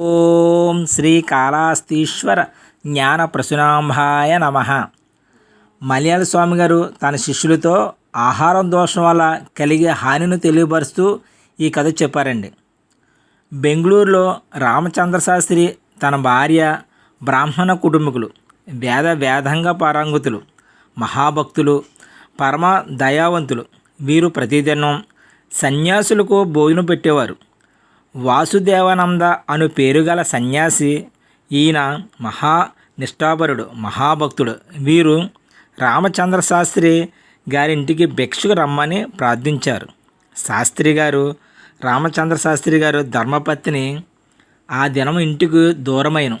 ఓం శ్రీకాళాస్తీశ్వర జ్ఞాన ప్రసునాంభాయ నమ. మలయాళ స్వామి గారు తన శిష్యులతో ఆహారం దోషం వల్ల కలిగే హానిని తెలియపరుస్తూ ఈ కథ చెప్పారండి. బెంగళూరులో రామచంద్ర శాస్త్రి తన భార్య బ్రాహ్మణ కుటుంబకులు వేద వేదంగా పారంగుతులు మహాభక్తులు పరమ దయావంతులు వీరు ప్రతిదినం సన్యాసులకు భోజనం పెట్టేవారు. వాసుదేవానంద అను పేరుగల సన్యాసి ఈయన మహా నిష్ఠాపరుడు మహాభక్తుడు. వీరు రామచంద్ర శాస్త్రి గారింటికి భిక్షకు రమ్మని ప్రార్థించారు. శాస్త్రి గారు రామచంద్ర శాస్త్రి గారు ధర్మపత్ని ఆ దినం ఇంటికి దూరమైన.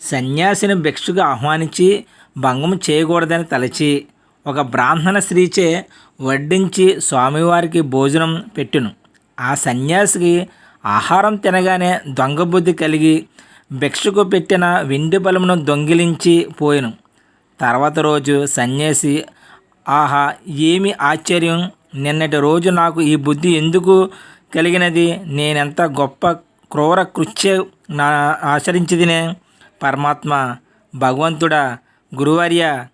సన్యాసిని భిక్షకు ఆహ్వానించి భంగం చేయకూడదని తలచి ఒక బ్రాహ్మణ స్త్రీచే వడ్డించి స్వామివారికి భోజనం పెట్టును. ఆ సన్యాసికి ఆహారం తినగానే దొంగ బుద్ధి కలిగి భిక్షకు పెట్టిన వెండి బలమును దొంగిలించి పోయిను. తర్వాత రోజు సన్యాసి ఆహా ఏమి ఆశ్చర్యం? నిన్నటి రోజు నాకు ఈ బుద్ధి ఎందుకు కలిగినది? నేనెంత గొప్ప క్రూర కృత్య నా ఆచరించిదినే పరమాత్మ భగవంతుడా గురువర్య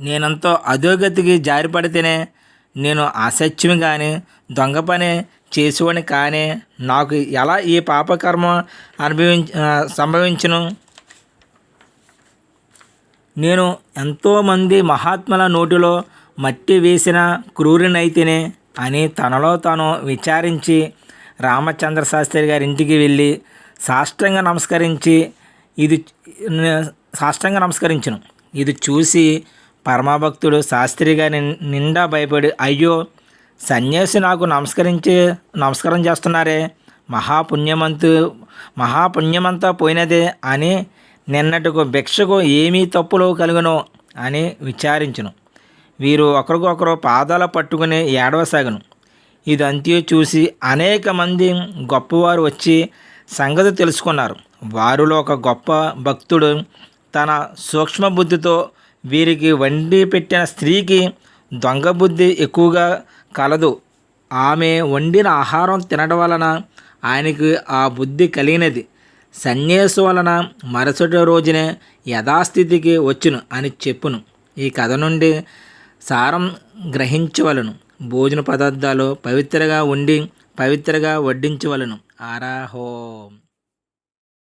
నేనంతో అధోగతికి జారిపడితేనే నేను అసత్యం కానీ దొంగ పని చేసేవాడిని కానీ నాకు ఎలా ఈ పాపకర్మ అనుభవించ సంభవించను? నేను ఎంతోమంది మహాత్ముల నోటిలో మట్టి వేసిన క్రూరినైతేనే అని తనలో తాను విచారించి రామచంద్ర శాస్త్రి గారి ఇంటికి వెళ్ళి సాష్టంగా నమస్కరించి ఇది సాష్టంగా నమస్కరించను. ఇది చూసి పరమభక్తుడు శాస్త్రి గారి నిండా భయపడి అయ్యో! సన్యాసి నాకు నమస్కరించి నమస్కారం చేస్తున్నారే. మహాపుణ్యమంతు మహాపుణ్యమంతా పోయినదే అని నిన్నటికు భిక్షకు ఏమీ తప్పులు కలుగును అని విచారించును. వీరు ఒకరికొకరు పాదాల పట్టుకుని ఏడవసాగను. ఇదంతా చూసి అనేక మంది గొప్పవారు వచ్చి సంగతి తెలుసుకున్నారు. వారిలో ఒక గొప్ప భక్తుడు తన సూక్ష్మ బుద్ధితో వీరికి వండి పెట్టిన స్త్రీకి దొంగ బుద్ధి ఎక్కువగా కలదు. ఆమె వండిన ఆహారం తినడం వలన ఆయనకి ఆ బుద్ధి కలిగినది. సన్యాసు వలన మరుసటి రోజునే యథాస్థితికి వచ్చును అని చెప్పును. ఈ కథ నుండి సారం గ్రహించవలను. భోజన పదార్థాలు పవిత్రగా ఉండి పవిత్రగా వడ్డించవలను. ఆరాహోం